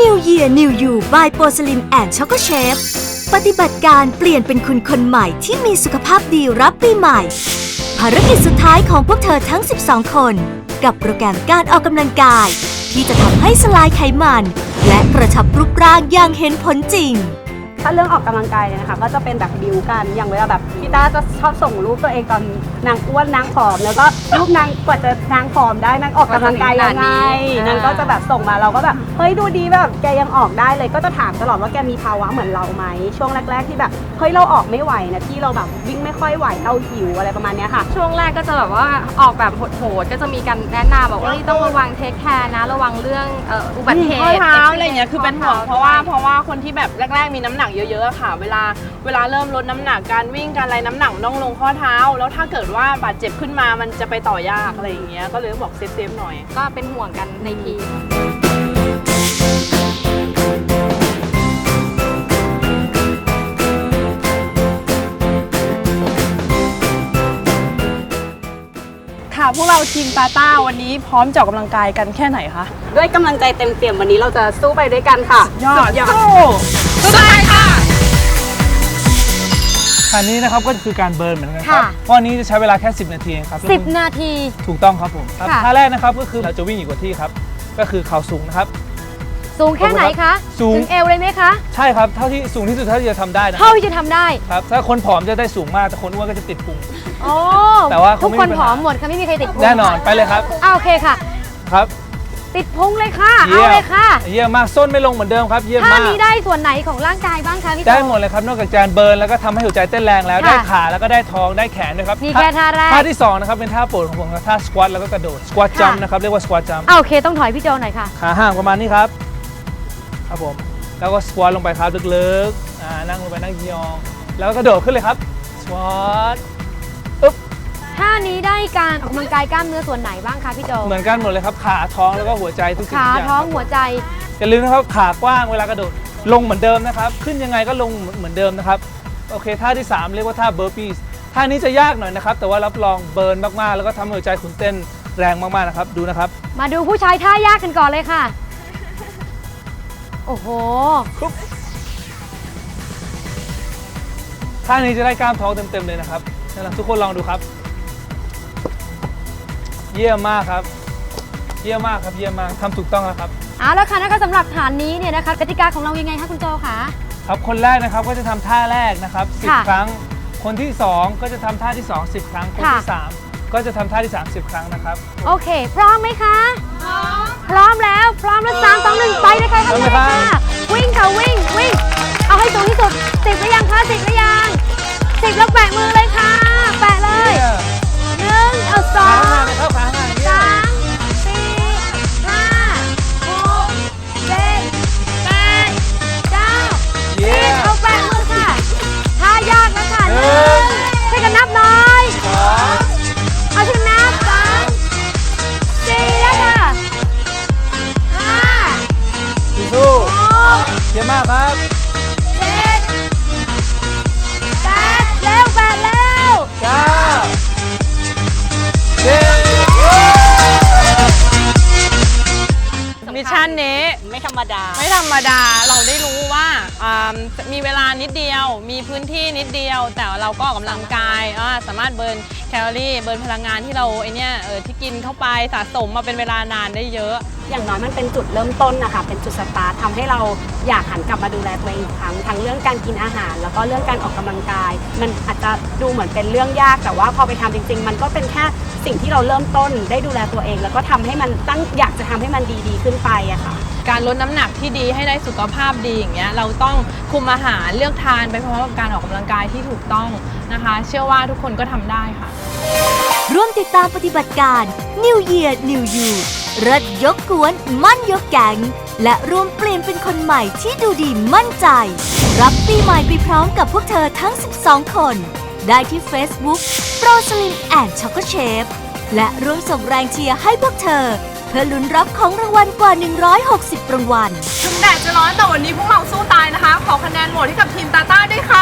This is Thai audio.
New Year New You by Porcelain and Choco Chef ปฏิบัติการเปลี่ยนเป็นคุณคนใหม่ที่มีสุขภาพดีรับปีใหม่ ภารกิจสุดท้ายของพวกเธอทั้ง 12 คน กับโปรแกรมการออกกำลังกาย ที่จะทำให้สลายไขมัน และกระชับรูปร่างอย่างเห็นผลจริง ถ้าเรื่องออกกำลังกายเนี่ยนะคะก็จะเป็นแบบบิวกัน อย่างเวลาแบบพี่ต้าจะชอบส่งรูปตัวเองตอนนางอ้วนนางผอม แล้วก็รูปนางกว่าจะนางผอมได้นางออกกำลังกายยังไงอ่านางก็จะแบบส่งมาเราก็แบบเฮ้ยดูดีแบบแกยังออกได้เลย ก็จะถามตลอดว่าแกมีภาวะเหมือนเราไหมช่วงแรก ๆ ที่แบบเฮ้ยเราออกไม่ไหวนะที่เราแบบวิ่งไม่ค่อยไหวเราหิวอะไรประมาณเนี้ยค่ะ ช่วงแรกก็จะแบบว่าออกแบบโหดๆก็จะมีการแนะนำบอกว่าเฮ้ยต้องระวังเทคแคร์นะระวังเรื่องเอ่ออุบัติเหข้อตุเท้าอะไรอย่างเงี้ยคือเป็นห่วงข้อเพราะว่าเพราะว่าคนที่แบบแรก ๆมีน้ำหนักเยอะๆอะค่ะ เวลาเวลาเริ่มลดน้ำหนักการวิ่งการอะไรน้ำหนักมันต้องลงข้อเท้า แล้วถ้าเกิดว่าบาดเจ็บขึ้นมามันจะไปต่อยากอะไรอย่างเงี้ยก็เลยบอกเซฟๆหน่อย ก็เป็นห่วงกันในทีม ค่ะ พวกเราทีมตาต้าวันนี้พร้อมจะออกกำลังกายกันแค่ไหนคะด้วยกำลังใจเต็มเปี่ยมวันนี้เราจะสู้ไปด้วยกันค่ะยอดสุยอดสู้ สู้ไปค่ะ อันนี้นะครับก็คือการเบิร์นเหมือนกันครับค่ะเพราะอันนี้จะใช้เวลาแค่ 10 นาทีเองครับ10 นาที ถูกต้องครับผมครับค่ะ ท่าแรกนะครับก็คือเราจะวิ่งอีกกว่าที่ครับ ก็คือเข่าสูงนะครับ สูงแค่ไหนคะสูง ถึงเอวเลยไหมคะ ใช่ครับเท่าที่สูงที่สุดเท่าที่จะทำได้นะคเท่ารับที่จะทำได้ครับถ้าคนผอมจะได้สูงมากแต่คนอ้วนก็จะติดพุง โอ้แต่ว่าทุเขากไม่คนมีปัญผหาอมหมดค่ะไม่มีใครติดพุงแน่นอนไปเลยครับอ่าโอเคค่ะ ครับ ติดพุงเลยค่ะเยี่เอายมเลยค่ะ เยี่ยมมากส้นไม่ลงเหมือนเดิมครับเยี่ยมากท่ามนี้ได้ส่วนไหนของร่างกายบ้างคะพี่โจได้หมดเลยครับนอกจากการเบิร์นแล้วก็ทำให้หัวใจเต้นแรงแล้วค่ะได้ขาแล้วก็ได้ท้องได้แขนด้วยครับนี่แค่ท่าแรกท่าที่สองนะครับเป็นท่าโปรดของผมครับท่าสควอตแล้วก็กระโดดสควอตจัมค่ะนะครับเรียกว่าสควอตจัมอ่าโอเคต้องถอยพี่โจหน่อยค่ะขาห่างประมาณนี้ครับครับผมแล้วก็สควอตลงไปครับลึกๆอ่านั่งลงไปนั่งยอง แล้วก็กระโดดขึ้นเลยครับสควอต ท่านี้ได้การออกกำลังกายกล้ามเนื้อส่วนไหนบ้างคะพี่โจเหมือนกันหมดเลยครับขาท้องแล้วก็หัวใจทุกสิ่งขาทุกอย่างท้องครับหัวใจ อย่าลืมนะครับขากว้างเวลากระโดดลงเหมือนเดิมนะครับ ขึ้นยังไงก็ลงเหมือนเดิมนะครับโอเคท่าที่ 3 เรียกว่าท่าเบอร์ปีสท่านี้จะยากหน่อยนะครับ แต่ว่ารับรองเบิร์นมากๆ แล้วก็ทำให้หัวใจคุณเต้นแรงมากๆนะครับดูนะครับมาดูผู้ชายท่ายากกันก่อนเลยค่ะ โอ้โหท่านี้จะได้กล้ามท้องเต็มๆเลยนะครับนะครับทุกคนลองดูครับ เยี่ยมมากครับ เยี่ยมมากครับเยี่ยมมากทำถูกต้องแล้วครับ เอาแล้วค่ะนะคะสำหรับฐานนี้เนี่ยนะคะกติกาของเรายังไงคะคุณโจคะ ครับคนแรกนะครับก็จะทำท่าแรกนะครับค่ะ10ครั้ง คนที่ 2 ก็จะทำท่าที่ 2 10 ครั้ง คนที่ค่ะ3ก็จะทำท่าที่3 10ครั้งนะครับโอเค พร้อมไหมคะพร้อมพร้อมแล้ว พร้อมแล้วสามสองหนึ่งไปเลยค่ะพร้อมทำไหมเลยครับค่ะ วิ่งค่ะวิ่งวิ่ง เอาให้สูงที่สุดสิบหรือยังคะสิบหรือยัง มมากครับเจ็ดแปดเร็วแปดเร็วเก้าเจ็ดมิชชั่นนี้ไม่ธรรมดา ไม่ธรรมดาเราได้รู้ว่าอ่ามีเวลานิดเดียว มีพื้นที่นิดเดียว แต่เราก็ออกกำลังกายอ่าสามารถเบิร์น แคลอรี่เบิร์นพลังงานที่เราไอเนี้ยเออที่กินเข้าไปสะสมมาเป็นเวลานานได้เยอะ อย่างน้อยมันเป็นจุดเริ่มต้นนะคะ เป็นจุดสตาร์ททำให้เราอยากหันกลับมาดูแลตัวเองอีกครั้งทั้งเรื่องการกินอาหาร แล้วก็เรื่องการออกกำลังกาย มันอาจจะดูเหมือนเป็นเรื่องยากแต่ว่าพอไปทำจริง ๆ มันก็เป็นแค่สิ่งที่เราเริ่มต้นได้ดูแลตัวเอง แล้วก็ทำให้มันตั้งอยากจะทำให้มันดีๆ ขึ้นไปอะค่ะ การลดน้ำหนักที่ดีให้ได้สุขภาพดีอย่างเงี้ยเราต้องคุมอาหารเลือกทานไปพร้อมกับการออกกำลังกายที่ถูกต้องนะคะ เชื่อว่าทุกคนก็ทำได้ค่ะ ร่วมติดตามปฏิบัติการ New Year New You ริดยกกวนมั่นยกแกงและร่วมเปลี่ยนเป็นคนใหม่ที่ดูดีมั่นใจ รับปีใหม่ไปพร้อมกับพวกเธอทั้ง 12 คน ได้ที่ Facebook r o s a l i n and Choco Chef และร่วมส่งแรงเชียร์ให้พวกเธอ พื่อลุ้นรับของรางวัลกว่า 160 รางวัล ถึงแดดจะร้อนแต่วันนี้พวกเราสู้ตายนะคะ ขอคะแนนโหวตให้กับทีมตาต้าด้วยค่ะ